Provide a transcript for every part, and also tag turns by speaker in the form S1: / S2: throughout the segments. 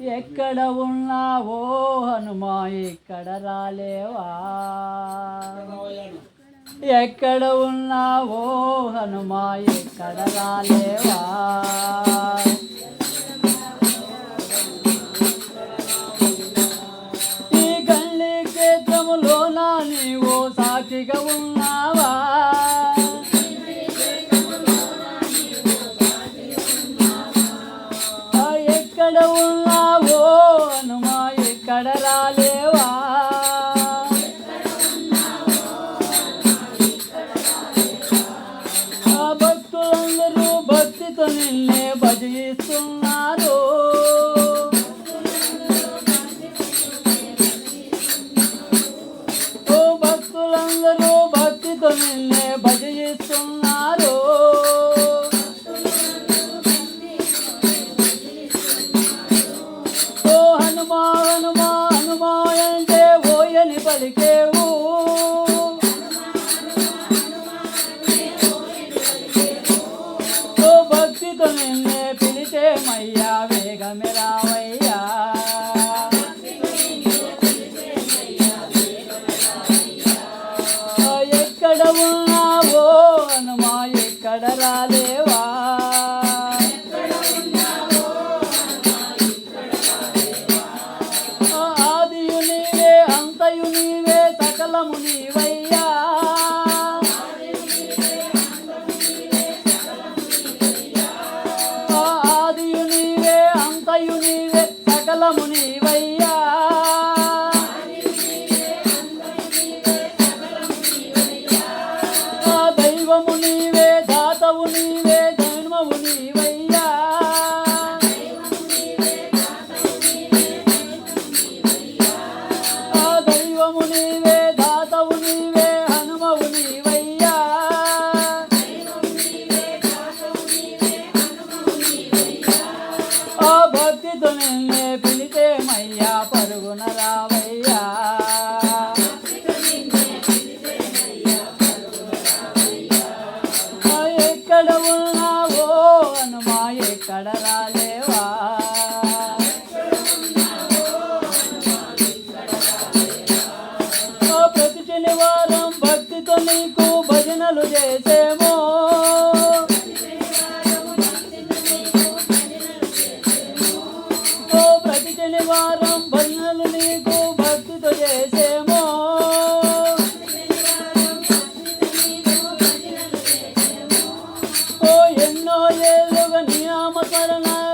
S1: ఎక్కడ ఉన్నావో హనుమా ఇక్కడ రాలేవా? ఎక్కడ ఉన్నావో హనుమా ఎక్కడ రాలేవా? ఈ గల్లీ క్షేత్రములో నా నీవో సాక్షిగా ఉన్నా? నిన్నే భజిస్తున్నారు ఓ హనుమా హనుమా హనుమా అంటే ఓయని పలికేవు. ఓ భక్తితో నిన్నే పిలిచేమయ్యా. ఉన్నావో హనుమా ఎక్కడ రాలేవా? ఆ ఆదియు నీవే అంతయు నీవే సకలము నీవయ్యా. ఆ ఆదియు నీవే అంతయు నీవే సకలము నీవయ్యా. ప్రతి శనివారం భక్తితో నీకు భజనలు చేసేమో. ప్రతి శనివారం భజనలు నీకు భక్తితో చేసేమో. ఓ ఎన్నో ఏళ్ళుగా నియామకరణ పాటలు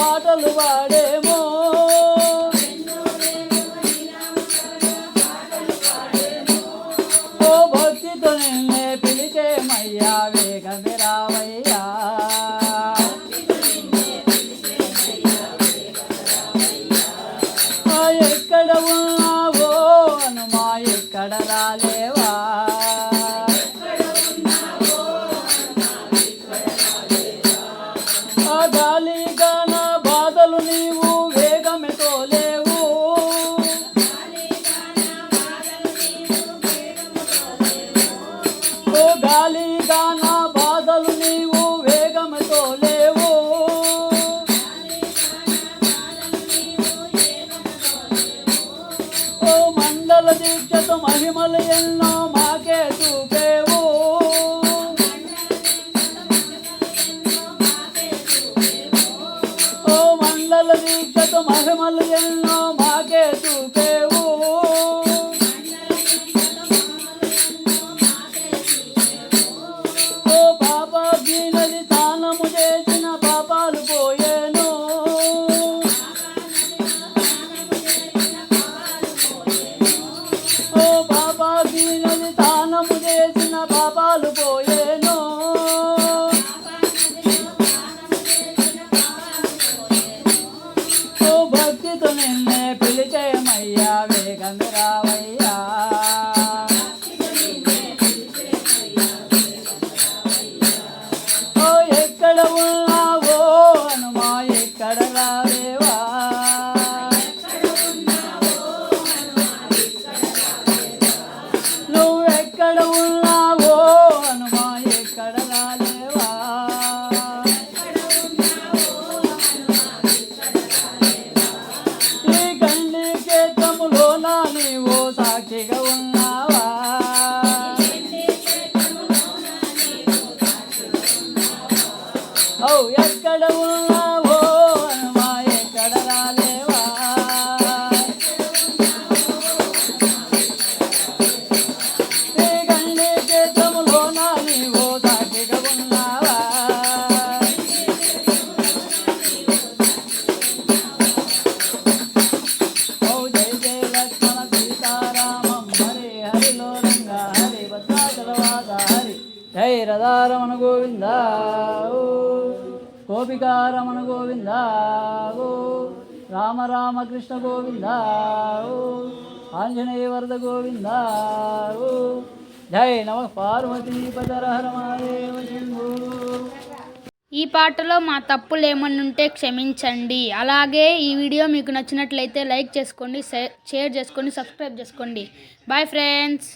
S1: పాటలు వాడేమో మండల దీక్షతో మహిమలు ఎన్నో మాకే చూపేవు. ఓ మండల దీక్షతో మహిమలు ఎన్నో మాకే చూపేవు. పాపము చేసిన పాపాలు పోయేను. భక్తితో నిన్నే పిలిచేయమయ్యా వేగంగా రావ. ఓ ఎక్కడ జయ గోవింద? ఓ గోపికారమణ గోవింద? రామ రామ కృష్ణ గోవింద? ఆంజనేయ వరద గోవింద? ఓ జయ నమ పార్వతీ శంభో.
S2: ఈ పాటలో మా తప్పులు ఏమన్నుంటే క్షమించండి. అలాగే ఈ వీడియో మీకు నచ్చినట్లయితే లైక్ చేసుకోండి షేర్ చేసుకోండి సబ్స్క్రైబ్ చేసుకోండి. Bye friends.